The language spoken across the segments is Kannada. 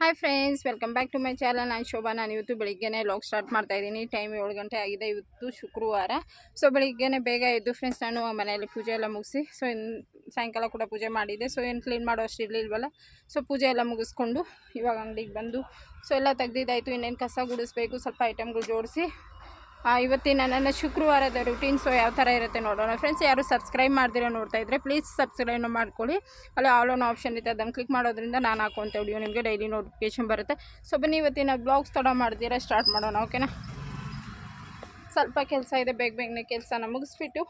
Hi friends welcome back to my channel ನಾನು ಶೋಭಾ ನಾನು ಇವತ್ತು ಬೆಳಿಗ್ಗೆನೇ ಲಾಗ್ ಸ್ಟಾರ್ಟ್ ಮಾಡ್ತಾ ಇದ್ದೀನಿ. ಟೈಮ್ ಏಳು ಗಂಟೆ ಆಗಿದೆ. ಇವತ್ತು ಶುಕ್ರವಾರ. ಸೊ ಬೆಳಿಗ್ಗೆನೇ ಬೇಗ ಎದ್ದು ಫ್ರೆಂಡ್ಸ್ ನಾನು ಮನೆಯಲ್ಲಿ ಪೂಜೆ ಎಲ್ಲ ಮುಗಿಸಿ ಸೊ ಇನ್ನು ಸಾಯಂಕಾಲ ಕೂಡ ಪೂಜೆ ಮಾಡಿದ್ದೆ. ಸೊ ಏನು ಕ್ಲೀನ್ ಮಾಡೋ ಅಷ್ಟು ಇರಲಿಲ್ವಲ್ಲ ಸೊ ಪೂಜೆ ಎಲ್ಲ ಮುಗಿಸ್ಕೊಂಡು ಇವಾಗ ಅಂಗಡಿಗೆ ಬಂದು ಸೊ ಎಲ್ಲ ತೆಗ್ದಿದ್ದಾಯಿತು. ಇನ್ನೇನು ಕಸ ಗುಡಿಸ್ಬೇಕು, ಸ್ವಲ್ಪ ಐಟಮ್ಗಳು ಜೋಡಿಸಿ ಇವತ್ತಿನ ನನ್ನ ಶುಕ್ರವಾರದ ರುಟೀನ್ ಸೊ ಯಾವ ಥರ ಇರುತ್ತೆ ನೋಡೋಣ. ಫ್ರೆಂಡ್ಸ್ ಯಾರು ಸಬ್ಸ್ಕ್ರೈಬ್ ಮಾಡ್ದಿರೋ ನೋಡ್ತಾ ಇದ್ದರೆ ಪ್ಲೀಸ್ ಸಬ್ಸ್ಕ್ರೈಬ್ ಮಾಡ್ಕೊಳ್ಳಿ. ಅಲ್ಲಿ ಆಲ್ ಆನ್ ಆಪ್ಷನ್ ಇದೆ ಅದನ್ನು ಕ್ಲಿಕ್ ಮಾಡೋದ್ರಿಂದ ನಾನು ಹಾಕುವಂಥ ವಿಡಿಯೋ ನಿಮಗೆ ಡೈಲಿ ನೋಟಿಫಿಕೇಶನ್ ಬರುತ್ತೆ. ಸೊ ಬನ್ನಿ, ಇವತ್ತಿನ ಬ್ಲಾಗ್ಸ್ ತಡ ಮಾಡ್ದಿರ ಸ್ಟಾರ್ಟ್ ಮಾಡೋಣ ಓಕೆನಾ ಸ್ವಲ್ಪ ಕೆಲಸ ಇದೆ, ಬೇಗ ಬೇಗನೆ ಕೆಲಸನ ಮುಗಿಸ್ಬಿಟ್ಟು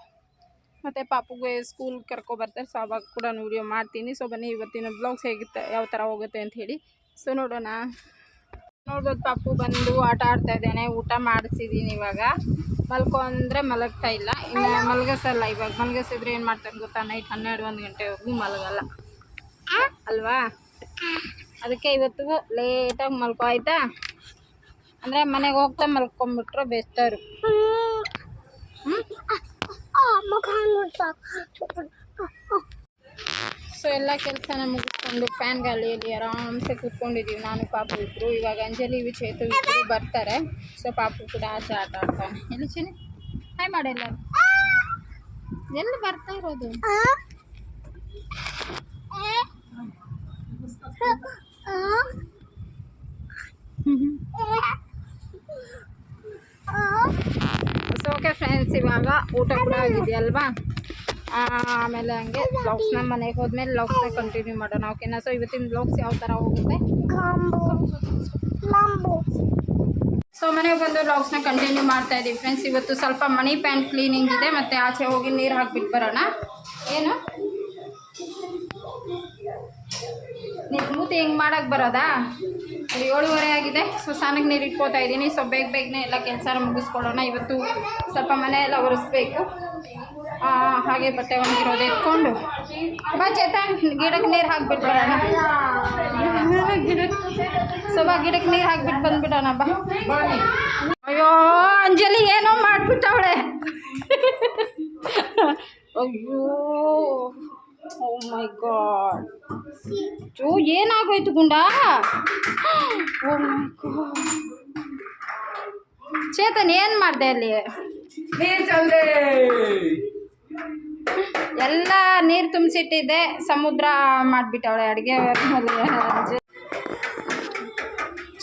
ಮತ್ತು ಪಾಪುಗೆ ಸ್ಕೂಲ್ ಕರ್ಕೊಬರ್ತಾರೆ ಸೊ ಅವಾಗ ಕೂಡ ವಿಡಿಯೋ ಮಾಡ್ತೀನಿ. ಸೊ ಬನ್ನಿ, ಇವತ್ತಿನ ಬ್ಲಾಗ್ಸ್ ಹೇಗಿತ್ತು, ಯಾವ ಥರ ಹೋಗುತ್ತೆ ಅಂತ ಹೇಳಿ. ಸೊ ನೋಡೋಣ. ನೋಡ್ಬೋದು ಪಾಪು ಬಂದು ಆಟ ಆಡ್ತಾ ಇದ್ದಾನೆ ಊಟ ಮಾಡಿಸಿದೀನಿ ಇವಾಗ. ಮಲ್ಕೊ ಅಂದರೆ ಮಲಗ್ತಾ ಇಲ್ಲ ಇನ್ನು ಮಲಗಿಸಲ್ಲ ಇವಾಗ. ಮಲಗಿಸಿದ್ರೆ ಏನು ಮಾಡ್ತಾನೆ ಗೊತ್ತಾ? ನೈಟ್ ಹನ್ನೆರಡು ಒಂದು ಗಂಟೆವರೆಗೂ ಮಲಗಲ್ಲ. ಅಲ್ವಾ? ಅದಕ್ಕೆ ಇವತ್ತು ಲೇಟಾಗಿ ಮಲ್ಕೊ ಆಯ್ತಾ? ಅಂದರೆ ಮನೆಗೆ ಹೋಗ್ತಾ ಮಲ್ಕೊಂಬಿಟ್ರೆ ಬೆಸ್ಟರು ಸೊ ಎಲ್ಲ ಕೆಲಸನ ಮುಗಿಸ್ಕೊಂಡು ಫ್ಯಾನ್ ಗಾಳಿಯಲ್ಲಿ ಆರಾಮ್ಸೆ ಕೂತ್ಕೊಂಡಿದ್ದೀವಿ ನಾನು, ಪಾಪು ಇಬ್ಬರು ಇವಾಗ ಅಂಜಲಿ, ವಿಚೇತು ಇಬ್ಬರು ಬರ್ತಾರೆ. ಸೊ ಪಾಪು ಕೂಡ ಆಚೆ ಆಟ ಆಡ್ತಾನೆ. ಎಲ್ಲಿ ಚಿನಿ ಹಾಯ್ ಮಾಡಿಲ್ಲ ಎಲ್ಲಿ ಬರ್ತಾ ಇರೋದು? ಸೊ ಓಕೆ ಫ್ರೆಂಡ್ಸ್ ಇವಾಗ ಊಟ ಕೂಡ ಆಗಿದೆಯಲ್ವಾ? ಆಮೇಲೆ ಹಂಗೆ ಬ್ಲಾಗ್ಸ್ನ ಮನೆಗೆ ಹೋದ್ಮೇಲೆ ಬ್ಲಾಗ್ಸ್ನ ಕಂಟಿನ್ಯೂ ಮಾಡೋಣ ಓಕೆನಾ ಸೊ ಇವತ್ತಿನ ಬ್ಲಾಗ್ಸ್ ಯಾವ ಥರ ಹೋಗುತ್ತೆ? ಸೊ ಮನೆಗೆ ಬಂದು ಬ್ಲಾಗ್ಸ್ನ ಕಂಟಿನ್ಯೂ ಮಾಡ್ತಾ ಇದ್ದೀವಿ ಫ್ರೆಂಡ್ಸ್ ಇವತ್ತು ಸ್ವಲ್ಪ ಮನಿ ಪ್ಯಾಂಟ್ ಕ್ಲೀನಿಂಗ್ ಇದೆ ಮತ್ತು ಆಚೆ ಹೋಗಿ ನೀರು ಹಾಕ್ಬಿಟ್ಟು ಬರೋಣ. ಏನು? ನೀನು ಮೂತಿ ಹಿಂಗೆ ಮಾಡೋಕ್ಕೆ ಬರೋದಾ? ಏಳುವರೆ ಆಗಿದೆ ಸೊ ಸ್ನಾನಕ್ಕೆ ನೀರು ಇಟ್ಕೋತಾ ಇದ್ದೀನಿ ಸೊ ಬೇಗ ಬೇಗನೆ ಎಲ್ಲ ಕೆಲಸ ಮುಗಿಸ್ಕೊಳ್ಳೋಣ. ಇವತ್ತು ಸ್ವಲ್ಪ ಮನೆ ಎಲ್ಲ ಒರೆಸ್ಬೇಕು. ಹಾಗೆ ಬಟ್ಟೆ ಒಣಗಿರೋದು ಎತ್ಕೊಂಡು. ಬಾ ಚೇತನ್ ಗಿಡಕ್ಕೆ ನೀರು ಹಾಕ್ಬಿಟ್ಟು ಬರೋಣ ಗಿಡಕ್ಕೆ ಸೊ ಬಾ ಗಿಡಕ್ಕೆ ನೀರು ಹಾಕ್ಬಿಟ್ಟು ಬಂದ್ಬಿಡೋಣ, ಬಾ. ಅಯ್ಯೋ, ಅಂಜಲಿ ಏನೋ ಮಾಡಿಬಿಟ್ಟವಳೆ. ಅಯ್ಯೋ, ಓ ಮೈ ಗಾಡ್. ಚೋ ಏನಾಗೋಯ್ತು ಗುಂಡ? ಓ ಮೈ ಗಾಡ್. ಚೇತನ್, ಏನು ಮಾಡಿದೆ ಅಲ್ಲಿ? ಎಲ್ಲ ನೀರು ತುಂಬಿಸಿಟ್ಟಿದ್ದೆ ಸಮುದ್ರ ಮಾಡಿಬಿಟ್ಟವಳೆ ಅಡುಗೆ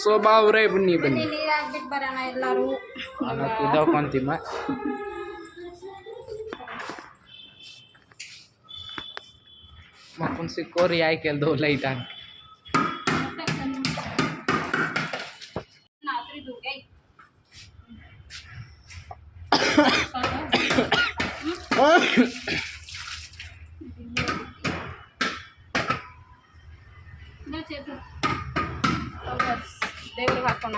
ಶೋಭಾ ಅವರೇ ಬನ್ನಿ ಬನ್ನಿ. ನೀರು ಹಾಕ್ಬಿಟ್ಟು ಬರೋಣ ಎಲ್ಲರೂ. ಕುದಕೊಂತಿಮ್ಮ ಮಕ್ಕಳು ಸಿಕ್ಕೋರಿ ಯಾಕೆ ಎಲ್ದು ಲೈಟ್ ಹಾಕಿ. దేవుడు పక్కన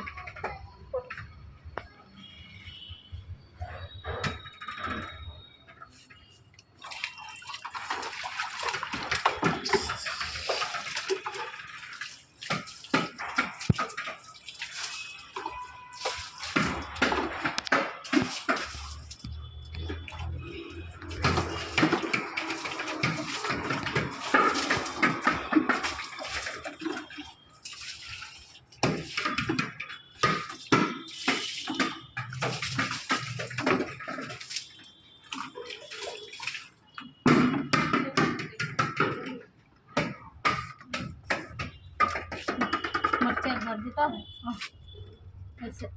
ऐसे।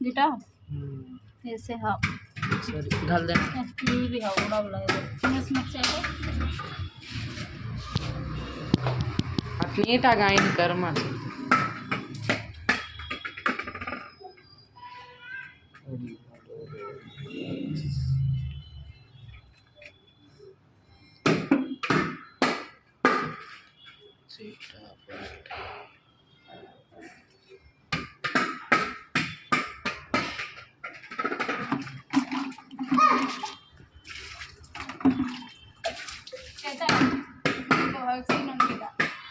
बेटा हम्म। ऐसे हाँ। ढाल देना। ये भी हाँ बड़ा वाला है इसमें चाहिए अपनी टा गाइन कर्मा।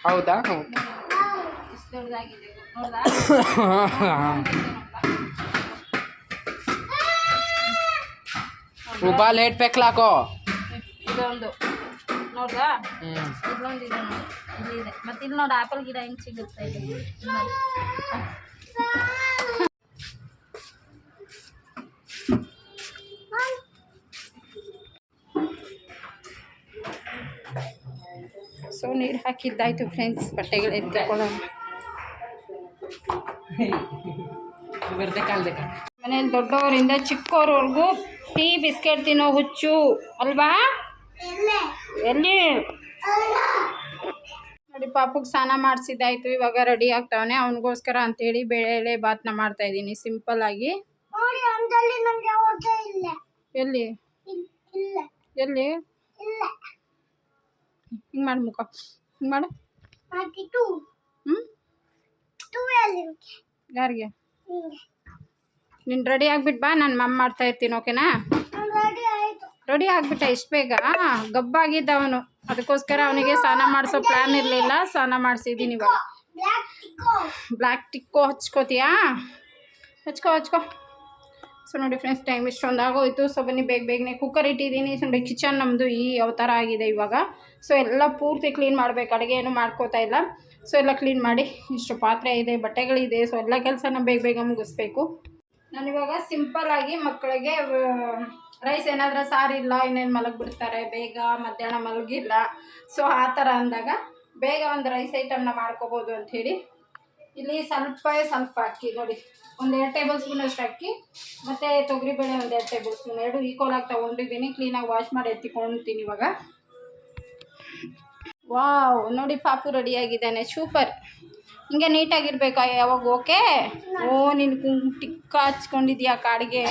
ಹೌದಾ? ಉಬಾ ಲೇಟ್ ಪೆಕ್ಲಾಕೋ ಇದೊಂದು. ನೋಡ್ದಾ? ಇಲ್ಲೊಂದು ಇದೆ ನೋಡಿ. ಇಲ್ಲಿ ಇದೆ. ಮತ್ತೆ ಇಲ್ಲಿ ನೋಡಿ ಆಪಲ್ ಗಿಡ ಹೆಂಗೆ ಸಿಗುತ್ತೆ ಸೊ ನೀರು ಹಾಕಿದ್ದಾಯ್ತು ಫ್ರೆಂಡ್ಸ್ ಬಟ್ಟೆಗಳು ಎತ್ಕೊಳ್ಳೋಣ ಮನೇಲಿ ದೊಡ್ಡವರಿಂದ ಚಿಕ್ಕವ್ರವರೆಗೂ ಟೀ ಬಿಸ್ಕೆಟ್ ತಿನ್ನೋ ಹುಚ್ಚು ಅಲ್ವಾ? ಎಲ್ಲಿ? ನೋಡಿ ಪಾಪುಗೆ ಸ್ನಾನ ಮಾಡಿಸಿದ್ದಾಯ್ತು ಇವಾಗ ರೆಡಿ ಆಗ್ತಾವನೆ. ಅವನಿಗೋಸ್ಕರ ಅಂತೇಳಿ ಬೇಳೆ ಬಾತ್ನ ಮಾಡ್ತಾ ಇದ್ದೀನಿ ಸಿಂಪಲ್ ಆಗಿ. ನೋಡಿ ಒಂದಲ್ಲಿ ನಂಗೆ ಓಡ್ತಾ ಇಲ್ಲ. ಎಲ್ಲಿ? ಇಲ್ಲ. ಎಲ್ಲಿ? ಇಲ್ಲ. ಹಿಂಗೆ ಮಾಡು ಮುಖ. ಹಿಂಗೆ ಮಾಡು. ಹ್ಞೂ ಯಾರಿಗೆ? ನೀನು ರೆಡಿ ಆಗ್ಬಿಟ್ ಬಾ ನಾನು ಮಮ್ಮ ಮಾಡ್ತಾ ಇರ್ತೀನಿ ಓಕೆನಾ ರೆಡಿ ಆಗ್ಬಿಟ್ಟ ಇಷ್ಟು ಬೇಗ? ಗಬ್ಬಾಗಿದ್ದ ಅವನು. ಅದಕ್ಕೋಸ್ಕರ ಅವನಿಗೆ ಸ್ನಾನ ಮಾಡಿಸೋ ಪ್ಲ್ಯಾನ್ ಇರಲಿಲ್ಲ ಸ್ನಾನ ಮಾಡಿಸಿದ್ದೀನಿ ಇವಾಗ. ಬ್ಲ್ಯಾಕ್ ಟಿಕ್ಕೋ ಬ್ಲ್ಯಾಕ್ ಟಿಕ್ಕೋ ಹಚ್ಕೋತೀಯಾ? ಹಚ್ಕೋ ಹಚ್ಕೋ. ಸೊ ನೋಡಿ ಫ್ರೆಂಡ್ಸ್ ಟೈಮ್ ಇಷ್ಟೊಂದು ಆಗೋಯ್ತು. ಸೊ ಬನ್ನಿ, ಬೇಗ ಬೇಗನೆ ಕುಕ್ಕರ್ ಇಟ್ಟಿದ್ದೀನಿ. ಸೊ ನೋಡಿ ಕಿಚನ್ ನಮ್ಮದು ಈ ಅವತಾರ ಆಗಿದೆ ಇವಾಗ. ಸೊ ಎಲ್ಲ ಪೂರ್ತಿ ಕ್ಲೀನ್ ಮಾಡಬೇಕು. ಅಡುಗೆ ಏನು ಮಾಡ್ಕೋತಾ ಇಲ್ಲ. ಸೊ ಎಲ್ಲ ಕ್ಲೀನ್ ಮಾಡಿ ಇಷ್ಟು ಪಾತ್ರೆ ಇದೆ, ಬಟ್ಟೆಗಳಿದೆ. ಸೊ ಎಲ್ಲ ಕೆಲಸನ ಬೇಗ ಬೇಗ ಮುಗಿಸ್ಬೇಕು. ನಾನಿವಾಗ ಸಿಂಪಲ್ ಆಗಿ ಮಕ್ಕಳಿಗೆ ರೈಸ್ ಏನಾದರೂ ಸಾರಿಲ್ಲ, ಇನ್ನೇನು ಮಲಗಿಬಿಡ್ತಾರೆ, ಬೇಗ ಮಧ್ಯಾಹ್ನ ಮಲಗಿಲ್ಲ. ಸೊ ಆ ಥರ ಅಂದಾಗ ಬೇಗ ಒಂದು ರೈಸ್ ಐಟಮ್ನ ಮಾಡ್ಕೋಬೋದು ಅಂಥೇಳಿ ಇಲ್ಲಿ ಸ್ವಲ್ಪ ಸ್ವಲ್ಪ ಅಕ್ಕಿ ನೋಡಿ. ಒಂದೆರಡು ಟೇಬಲ್ ಸ್ಪೂನ್ ಅಷ್ಟು ಅಕ್ಕಿ, ಮತ್ತು ತೊಗರಿಬೇಳೆ ಒಂದೆರಡು ಟೇಬಲ್ ಸ್ಪೂನ್ ಎರಡು ಈಕ್ವಲ್ ಆಗಿ ತೊಗೊಂಡಿದ್ದೀನಿ. ಕ್ಲೀನಾಗಿ ವಾಶ್ ಮಾಡಿ ಎತ್ತಿಕೊಳ್ತೀನಿ ಇವಾಗ. ವಾವ್ ನೋಡಿ ಪಾಪು ರೆಡಿಯಾಗಿದ್ದಾನೆ ಸೂಪರ್ ಹಿಂಗೆ ನೀಟಾಗಿರ್ಬೇಕಾ? ಯಾವಾಗ ಓಕೆ? ಓ, ನೀನು ಟಿಕ್ಕ ಹಚ್ಕೊಂಡಿದ್ಯಾ ಕಾಡಿಗೆ?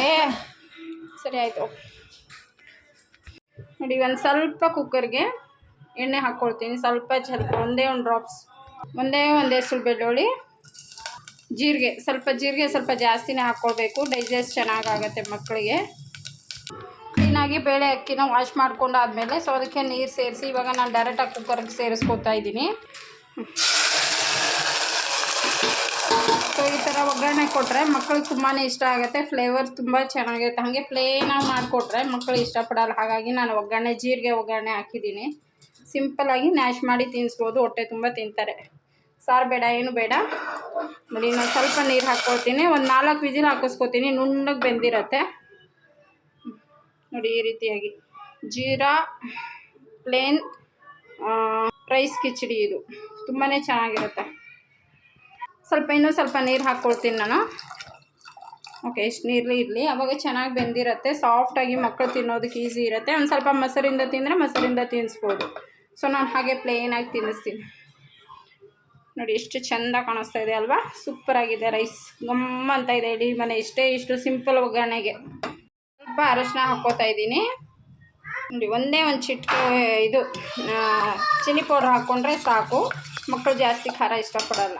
ಸರಿ ಆಯಿತು. ನೋಡಿ ಒಂದು ಸ್ವಲ್ಪ ಕುಕ್ಕರ್ಗೆ ಎಣ್ಣೆ ಹಾಕ್ಕೊಳ್ತೀನಿ ಸ್ವಲ್ಪ ಸ್ವಲ್ಪ ಒಂದೇ ಒಂದು ಡ್ರಾಪ್ಸ್ ಒಂದೇ ಒಂದು ಹೆಸರು ಬೆಳ್ಳುಳ್ಳಿ. ಜೀರಿಗೆ, ಸ್ವಲ್ಪ ಜೀರಿಗೆ ಸ್ವಲ್ಪ ಜಾಸ್ತಿನೇ ಹಾಕ್ಕೊಳ್ಬೇಕು ಡೈಜೆಸ್ಟ್ ಚೆನ್ನಾಗಾಗತ್ತೆ ಮಕ್ಕಳಿಗೆ. ಕ್ಲೀನಾಗಿ ಬೇಳೆ ಅಕ್ಕಿನ ವಾಶ್ ಮಾಡ್ಕೊಂಡಾದ್ಮೇಲೆ ಸೊ ಅದಕ್ಕೆ ನೀರು ಸೇರಿಸಿ, ಇವಾಗ ನಾನು ಡೈರೆಕ್ಟಾಗಿ ಕುಕ್ಕರ್ಗೆ ಸೇರಿಸ್ಕೊತಾ ಇದ್ದೀನಿ. ಸೊ ಈ ಥರ ಒಗ್ಗರಣೆ ಕೊಟ್ಟರೆ ಮಕ್ಕಳಿಗೆ ತುಂಬಾ ಇಷ್ಟ ಆಗುತ್ತೆ. ಫ್ಲೇವರ್ ತುಂಬ ಚೆನ್ನಾಗಿರುತ್ತೆ. ಹಾಗೆ ಪ್ಲೇನಾಗಿ ಮಾಡಿಕೊಟ್ರೆ ಮಕ್ಕಳು ಇಷ್ಟಪಡಲ್ಲ. ಹಾಗಾಗಿ ನಾನು ಒಗ್ಗರಣೆ, ಜೀರಿಗೆ ಒಗ್ಗರಣೆ ಹಾಕಿದ್ದೀನಿ. ಸಿಂಪಲ್ಲಾಗಿ ನ್ಯಾಶ್ ಮಾಡಿ ತಿನ್ನಿಸ್ಬೋದು ಹೊಟ್ಟೆ ತುಂಬ ತಿಂತಾರೆ. ಸಾರು ಬೇಡ, ಏನು ಬೇಡ. ನೋಡಿ ನಾನು ಸ್ವಲ್ಪ ನೀರು ಹಾಕ್ಕೊಳ್ತೀನಿ. ಒಂದು ನಾಲ್ಕು ವಿಜಿಲ್ ಹಾಕಿಸ್ಕೊತೀನಿ ನುಣ್ಣಗೆ ಬೆಂದಿರತ್ತೆ. ನೋಡಿ ಈ ರೀತಿಯಾಗಿ. ಜೀರಾ, ಪ್ಲೇನ್ ರೈಸ್ ಕಿಚಡಿ ಇದು. ತುಂಬಾ ಚೆನ್ನಾಗಿರುತ್ತೆ. ಸ್ವಲ್ಪ ಇನ್ನೂ ಸ್ವಲ್ಪ ನೀರು ಹಾಕ್ಕೊಳ್ತೀನಿ ನಾನು. ಓಕೆ, ಇಷ್ಟು ನೀರು ಇರಲಿ. ಅವಾಗ ಚೆನ್ನಾಗಿ ಬೆಂದಿರುತ್ತೆ. ಸಾಫ್ಟಾಗಿ ಮಕ್ಕಳು ತಿನ್ನೋದಕ್ಕೆ ಈಸಿ ಇರುತ್ತೆ. ಒಂದು ಸ್ವಲ್ಪ ಮೊಸರಿಂದ ತಿಂದರೆ ಮೊಸರಿಂದ ತಿನ್ನಿಸ್ಬೋದು ಸೊ ನಾನು ಹಾಗೆ ಪ್ಲೇನಾಗಿ ತಿನ್ನಿಸ್ತೀನಿ ನೋಡಿ ಎಷ್ಟು ಚೆಂದ ಕಾಣಿಸ್ತಾ ಇದೆ ಅಲ್ವಾ? ಸೂಪರಾಗಿದೆ ರೈಸ್ ಗಮ್ಮ ಅಂತ ಇದೆ ಇಡೀ ಮನೆ. ಇಷ್ಟೇ ಇಷ್ಟು ಸಿಂಪಲ್ ಒಗ್ಗರಣೆಗೆ. ಸ್ವಲ್ಪ ಅರಶಿನ ಹಾಕೋತಾ ಇದ್ದೀನಿ. ನೋಡಿ, ಒಂದೇ ಒಂದು ಚಿಟ್ಕೆ ಇದು ಚಿಲ್ಲಿ ಪೌಡ್ರ್ ಹಾಕ್ಕೊಂಡ್ರೆ ಸಾಕು. ಮಕ್ಕಳು ಜಾಸ್ತಿ ಖಾರ ಇಷ್ಟಪಡೋಲ್ಲ.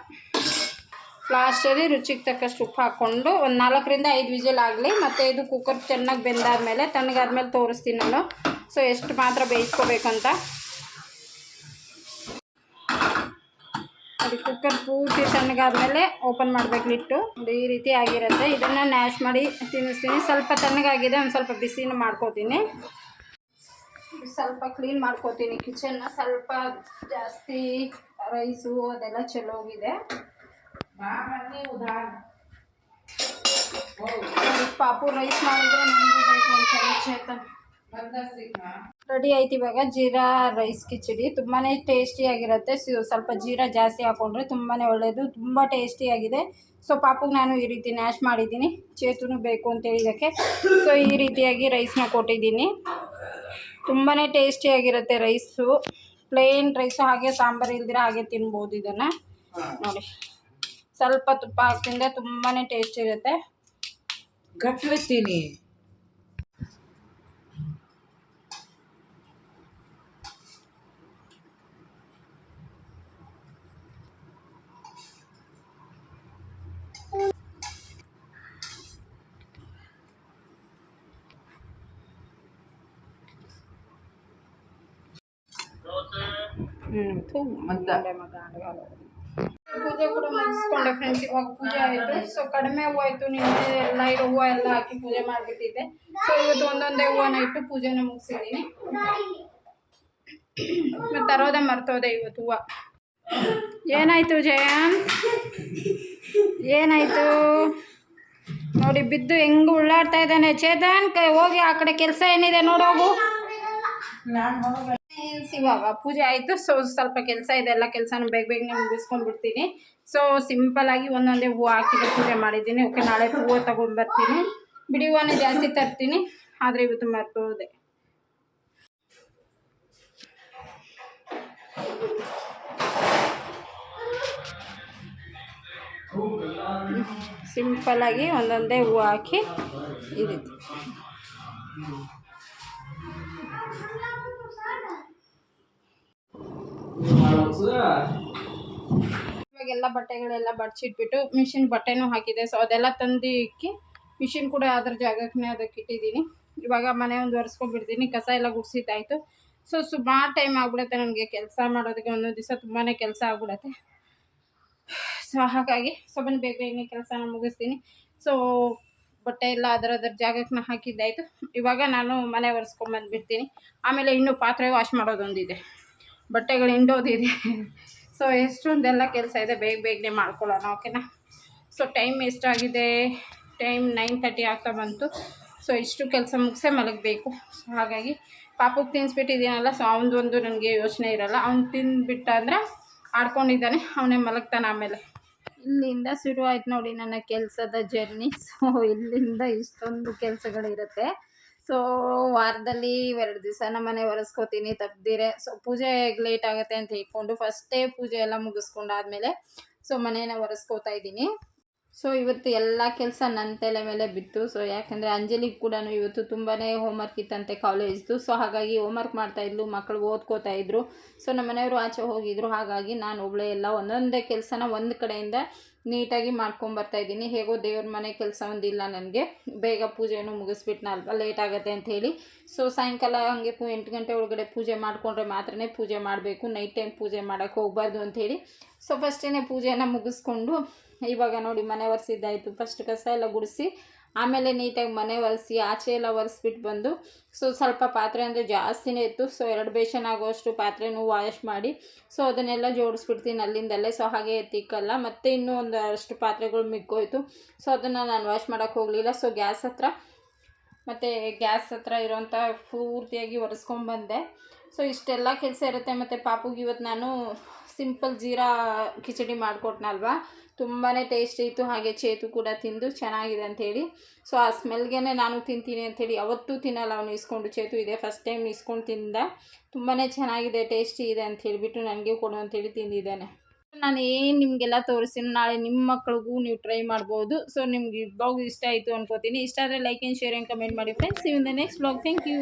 ಲಾಸ್ಟಲ್ಲಿ ರುಚಿಗೆ ತಕ್ಕಷ್ಟು ಉಪ್ಪು ಹಾಕ್ಕೊಂಡು ಒಂದು ನಾಲ್ಕರಿಂದ ಐದು ವಿಜಿಲ್ ಆಗಲಿ, ಮತ್ತು ಇದು ಕುಕ್ಕರ್ ಚೆನ್ನಾಗಿ ಬೆಂದಾದ್ಮೇಲೆ, ತಣ್ಣಗಾದ್ಮೇಲೆ ತೋರಿಸ್ತೀನಿ ನಾನು. ಸೊ ಎಷ್ಟು ಮಾತ್ರ ಬೇಯಿಸ್ಕೋಬೇಕಂತ. ಅದು ಕುಕ್ಕರ್ ಪೂರ್ತಿ ತಣ್ಣಗಾದ್ಮೇಲೆ ಓಪನ್ ಮಾಡಬೇಕು ಲಿಟ್ಟು ನೋಡಿ, ಈ ರೀತಿ ಆಗಿರುತ್ತೆ. ಇದನ್ನು ನ್ಯಾಶ್ ಮಾಡಿ ತಿನ್ನಿಸ್ತೀನಿ. ಸ್ವಲ್ಪ ತಣ್ಣಗಾಗಿದೆ, ಒಂದು ಸ್ವಲ್ಪ ಬಿಸಿನ ಮಾಡ್ಕೋತೀನಿ. ಸ್ವಲ್ಪ ಕ್ಲೀನ್ ಮಾಡ್ಕೋತೀನಿ. ಕಿಚನ್ನ ಸ್ವಲ್ಪ ಜಾಸ್ತಿ ರೈಸು ಅದೆಲ್ಲ ಚೆಲ್ಲೋಗಿದೆ ಪಾಪು ರೈಸ್ ಮಾಡಿದ್ರೆ ಬೇಕು ಅಂತ ರೆಡಿ ಆಯ್ತು ಇವಾಗ ಜೀರಾ ರೈಸ್ ಕಿಚಡಿ. ತುಂಬಾ ಟೇಸ್ಟಿಯಾಗಿರುತ್ತೆ ಸೊ, ಸ್ವಲ್ಪ ಜೀರಾ ಜಾಸ್ತಿ ಹಾಕೊಂಡ್ರೆ ತುಂಬಾ ಒಳ್ಳೆಯದು ತುಂಬ ಟೇಸ್ಟಿಯಾಗಿದೆ ಸೊ, ಪಾಪುಗೆ ನಾನು ಈ ರೀತಿ ನ್ಯಾಶ್ ಮಾಡಿದ್ದೀನಿ. ಚೇತುನು ಬೇಕು ಅಂತ ಹೇಳಿದಕ್ಕೆ. ಸೊ, ಈ ರೀತಿಯಾಗಿ ರೈಸ್ನ ಕೊಟ್ಟಿದ್ದೀನಿ. ತುಂಬಾ ಟೇಸ್ಟಿಯಾಗಿರುತ್ತೆ ರೈಸು. ಪ್ಲೇನ್ ರೈಸು, ಹಾಗೆ ಸಾಂಬಾರು ಇಲ್ದಿರ ಹಾಗೆ ತಿನ್ಬೋದು ಇದನ್ನು. ನೋಡಿ. ಸ್ವಲ್ಪ ತುಪ್ಪ ಹಾಕ್ತಿಂದ ತುಂಬಾ ಟೇಸ್ಟ್ ಇರುತ್ತೆ. ಗಟ್ಲೆತ್ತೀನಿ ಹ್ಞೂ ಮದ್ದ. ಪೂಜೆ ಕೂಡ ಮುಗಿಸ್ಕೊಂಡೆ ಫ್ರೆಂಡ್ಸ್ ಇವಾಗ ಪೂಜೆ ಆಯಿತು. ಸೊ ಕಡಿಮೆ ಹೂವು ಆಯಿತು. ನಿನ್ನೆ ಎಲ್ಲ ಇರೋ ಹೂವು ಎಲ್ಲ ಹಾಕಿ ಪೂಜೆ ಮಾಡಿಬಿಟ್ಟಿದ್ದೆ. ಸೊ ಇವತ್ತು ಒಂದೊಂದೇ ಹೂವನ್ನ ಇಟ್ಟು ಪೂಜೆನ ಮುಗಿಸಿದ್ದೀನಿ. ಮತ್ತು ತರೋದೇ ಮರ್ತೋದೆ ಇವತ್ತು ಹೂವು. ಏನಾಯಿತು ಜಯನ್? ಏನಾಯಿತು? ನೋಡಿ ಬಿದ್ದು ಹೆಂಗೆ ಉಳ್ಳಾಡ್ತಾ ಇದ್ದಾನೆ. ಚೇತನ್ ಕ- ಹೋಗಿ ಆ ಕಡೆ ಕೆಲಸ ಏನಿದೆ ನೋಡೋಗು. ಇವಾಗ ಪೂಜೆ ಆಯಿತು. ಸೊ ಸ್ವಲ್ಪ ಕೆಲಸ ಇದೆ. ಎಲ್ಲ ಕೆಲಸನೂ ಬೇಗ ಬೇಗನೆ ಮುಗಿಸ್ಕೊಂಡ್ಬಿಡ್ತೀನಿ ಸೊ ಸಿಂಪಲ್ ಆಗಿ ಒಂದೊಂದೇ ಹೂವು ಹಾಕಿದ್ರೆ ಪೂಜೆ ಮಾಡಿದ್ದೀನಿ. ಓಕೆ ನಾಳೆ ಹೂವು ತೊಗೊಂಡ್ಬರ್ತೀನಿ ಬಿಡಿ ಹೂವನ್ನೇ ಜಾಸ್ತಿ ತರ್ತೀನಿ. ಆದರೆ ಇವತ್ತು ಮರ್ತೋದೆ. ಸಿಂಪಲ್ ಆಗಿ ಒಂದೊಂದೇ ಹೂವು ಹಾಕಿ ಈ ಇವಾಗೆಲ್ಲ ಬಟ್ಟೆಗಳೆಲ್ಲ ಬಡ್ಸಿಟ್ಬಿಟ್ಟು ಮಿಷಿನ್ ಬಟ್ಟೆನೂ ಹಾಕಿದೆ. ಸೊ ಅದೆಲ್ಲ ತಂದು ಇಕ್ಕಿ ಮಿಷಿನ್ ಕೂಡ ಅದ್ರ ಜಾಗಕ್ಕೆ ಅದಕ್ಕೆ ಇಟ್ಟಿದ್ದೀನಿ. ಇವಾಗ ಮನೆ ಒಂದು ಒರೆಸ್ಕೊಂಡ್ಬಿಡ್ತೀನಿ. ಕಸ ಎಲ್ಲ ಗುಡಿಸಿದ್ದಾಯಿತು. ಸೊ ಸುಮಾರು ಟೈಮ್ ಆಗ್ಬಿಡುತ್ತೆ ನನಗೆ ಕೆಲಸ ಮಾಡೋದಕ್ಕೆ. ಒಂದೊಂದು ದಿವಸ ತುಂಬಾ ಕೆಲಸ ಆಗ್ಬಿಡುತ್ತೆ. ಸೊ ಹಾಗಾಗಿ ಸ್ವಲ್ಪ ಬೇಗ ಬೇಗನೆ ಕೆಲಸನ ಮುಗಿಸ್ತೀನಿ. ಸೊ ಬಟ್ಟೆ ಎಲ್ಲ ಅದರ ಅದರ ಜಾಗಕ್ಕೆ ಹಾಕಿದ್ದಾಯಿತು. ಇವಾಗ ನಾನು ಮನೆ ಒರೆಸ್ಕೊಂಬಂದ್ಬಿಡ್ತೀನಿ ಆಮೇಲೆ ಇನ್ನೂ ಪಾತ್ರೆ ವಾಶ್ ಮಾಡೋದೊಂದಿದೆ. ಬಟ್ಟೆಗಳು ಹಿಂಡೋದಿದೆ. ಸೊ ಎಷ್ಟೊಂದೆಲ್ಲ ಕೆಲಸ ಇದೆ, ಬೇಗ ಬೇಗನೆ ಮಾಡ್ಕೊಳ್ಳೋಣ ಓಕೆನಾ ಸೊ ಟೈಮ್ ಎಷ್ಟಾಗಿದೆ ಟೈಮ್ ನೈನ್ ತರ್ಟಿ ಆಗ್ತಾ ಬಂತು. ಸೊ ಇಷ್ಟು ಕೆಲಸ ಮುಗಿಸೇ ಮಲಗಬೇಕು. ಹಾಗಾಗಿ ಪಾಪಕ್ಕೆ ತಿನ್ನಿಸ್ಬಿಟ್ಟಿದ್ದೀನಲ್ಲ ಸೊ ಅವನದೊಂದು ನನಗೆ ಯೋಚನೆ ಇರಲ್ಲ. ಅವ್ನು ತಿಂದ್ಬಿಟ್ಟ ಅಂದರೆ ಆಡ್ಕೊಂಡಿದ್ದಾನೆ, ಅವನೇ ಮಲಗ್ತಾನೆ ಆಮೇಲೆ. ಇಲ್ಲಿಂದ ಶುರು ನೋಡಿ ನನ್ನ ಕೆಲಸದ ಜರ್ನಿ ಸೊ ಇಲ್ಲಿಂದ ಇಷ್ಟೊಂದು ಕೆಲಸಗಳಿರುತ್ತೆ. ಸೊ ವಾರದಲ್ಲಿ ಎರಡು ದಿವಸ ನಮ್ಮ ಮನೆ ಒರೆಸ್ಕೋತೀನಿ ತಪ್ಪದಿರೆ ಸೊ ಪೂಜೆ ಲೇಟ್ ಆಗುತ್ತೆ ಅಂತ ಹೇಳ್ಕೊಂಡು ಫಸ್ಟೇ ಪೂಜೆ ಎಲ್ಲ ಮುಗಿಸ್ಕೊಂಡಾದ್ಮೇಲೆ ಸೊ ಮನೇನ ಒರೆಸ್ಕೋತಾ ಇದ್ದೀನಿ. ಸೊ ಇವತ್ತು ಎಲ್ಲ ಕೆಲಸ ನನ್ನ ತಲೆ ಮೇಲೆ ಬಿತ್ತು. ಸೊ ಯಾಕಂದರೆ ಅಂಜಲಿಗೆ ಕೂಡ ಇವತ್ತು ತುಂಬಾ ಹೋಮ್ವರ್ಕ್ ಇತ್ತಂತೆ ಕಾಲೇಜ್ದು ಸೊ ಹಾಗಾಗಿ ಹೋಮ್ವರ್ಕ್ ಮಾಡ್ತಾಯಿದ್ಲು ಮಕ್ಕಳು ಓದ್ಕೋತಾ ಇದ್ರು. ಸೊ ನಮ್ಮ ಮನೆಯವರು ಆಚೆ ಹೋಗಿದ್ರು. ಹಾಗಾಗಿ ನಾನು ಒಬ್ಬಳೇ ಎಲ್ಲ ಒಂದೊಂದೇ ಕೆಲಸನ ಒಂದು ಕಡೆಯಿಂದ ನೀಟಾಗಿ ಮಾಡ್ಕೊಂಬರ್ತಾ ಇದ್ದೀನಿ. ಹೇಗೋ ದೇವ್ರ ಮನೆ ಕೆಲಸ ಒಂದಿಲ್ಲ ನನಗೆ. ಬೇಗ ಪೂಜೆನೂ ಮುಗಿಸ್ಬಿಟ್ನಲ್ವ ಲೇಟ್ ಆಗುತ್ತೆ ಅಂತ ಹೇಳಿ. ಸೊ ಸಾಯಂಕಾಲ ಹಂಗೆ ಪೂ ಎಂಟು ಗಂಟೆ ಒಳಗಡೆ ಪೂಜೆ ಮಾಡಿಕೊಂಡ್ರೆ ಮಾತ್ರನೇ ಪೂಜೆ ಮಾಡಬೇಕು. ನೈಟ್ ಟೈಮ್ ಪೂಜೆ ಮಾಡೋಕ್ಕೆ ಹೋಗಬಾರ್ದು ಅಂಥೇಳಿ ಸೊ ಫಸ್ಟೇ ಪೂಜೆನ ಮುಗಿಸ್ಕೊಂಡು ಇವಾಗ ನೋಡಿ ಮನೆ ಒರೆಸಿದ್ದಾಯಿತು. ಫಸ್ಟ್ ಕಸ ಎಲ್ಲ ಗುಡಿಸಿ, ಆಮೇಲೆ ನೀಟಾಗಿ ಮನೆ ಒರೆಸಿ, ಆಚೆ ಎಲ್ಲ ಒರೆಸ್ಬಿಟ್ಟು ಬಂದು ಸೊ ಸ್ವಲ್ಪ ಪಾತ್ರೆ ಅಂದರೆ ಜಾಸ್ತಿನೇ ಇತ್ತು. ಸೊ ಎರಡು ಬೇಷನ್ ಆಗೋಷ್ಟು ಪಾತ್ರೆನೂ ವಾಶ್ ಮಾಡಿ ಸೊ ಅದನ್ನೆಲ್ಲ ಜೋಡಿಸ್ಬಿಡ್ತೀನಿ ಅಲ್ಲಿಂದಲ್ಲೇ ಸೊ ಹಾಗೆ ಎತ್ತಿಕ್ಕಲ್ಲ ಮತ್ತು ಇನ್ನೂ ಒಂದು ಅಷ್ಟು ಪಾತ್ರೆಗಳು ಮಿಕ್ಕೋಯ್ತು. ಸೊ ಅದನ್ನು ನಾನು ವಾಶ್ ಮಾಡೋಕ್ಕೆ ಹೋಗಲಿಲ್ಲ. ಸೊ ಗ್ಯಾಸ್ ಹತ್ರ, ಮತ್ತು ಗ್ಯಾಸ್ ಹತ್ರ ಇರೋಂಥ ಪೂರ್ತಿಯಾಗಿ ಒರೆಸ್ಕೊಂಡ್ಬಂದೆ ಸೊ ಇಷ್ಟೆಲ್ಲ ಕೆಲಸ ಇರುತ್ತೆ. ಮತ್ತು ಪಾಪುಗೆ ಇವತ್ತು ನಾನು ಸಿಂಪಲ್ ಜೀರಾ ಕಿಚಡಿ ಮಾಡಿಕೊಟ್ನಲ್ವ? ತುಂಬಾ ಟೇಸ್ಟಿ ಇತ್ತು. ಹಾಗೆ ಚೇತು ಕೂಡ ತಿಂದು ಚೆನ್ನಾಗಿದೆ ಅಂಥೇಳಿ. ಸೊ ಆ ಸ್ಮೆಲ್ಗೆ ನಾನು ತಿಂತೀನಿ ಅಂಥೇಳಿ ಅವತ್ತೂ ತಿನ್ನಲ್ಲ ಅವನು ಇಸ್ಕೊಂಡು. ಚೇತು ಇದೆ ಫಸ್ಟ್ ಟೈಮ್ ಇಸ್ಕೊಂಡು ತಿಂದ. ತುಂಬಾ ಚೆನ್ನಾಗಿದೆ ಟೇಸ್ಟಿ ಇದೆ ಅಂತ ಹೇಳಿಬಿಟ್ಟು ನನಗೆ ಕೊಡು ಅಂಥೇಳಿ ತಿಂದಿದ್ದಾನೆ. ನಾನು ಏನು ನಿಮಗೆಲ್ಲ ತೋರಿಸ್ತೀನಿ ನಾಳೆ ನಿಮ್ಮ ಮಕ್ಕಳಿಗೂ ನೀವು ಟ್ರೈ ಮಾಡ್ಬೋದು. ಸೊ ನಿಮ್ಗೆ ಬ್ಲಾಗ್ ಇಷ್ಟ ಆಯಿತು ಅನ್ಕೋತೀನಿ. ಇಷ್ಟ ಆದರೆ like and share and comment ಮಾಡಿ friends in the next blog thank you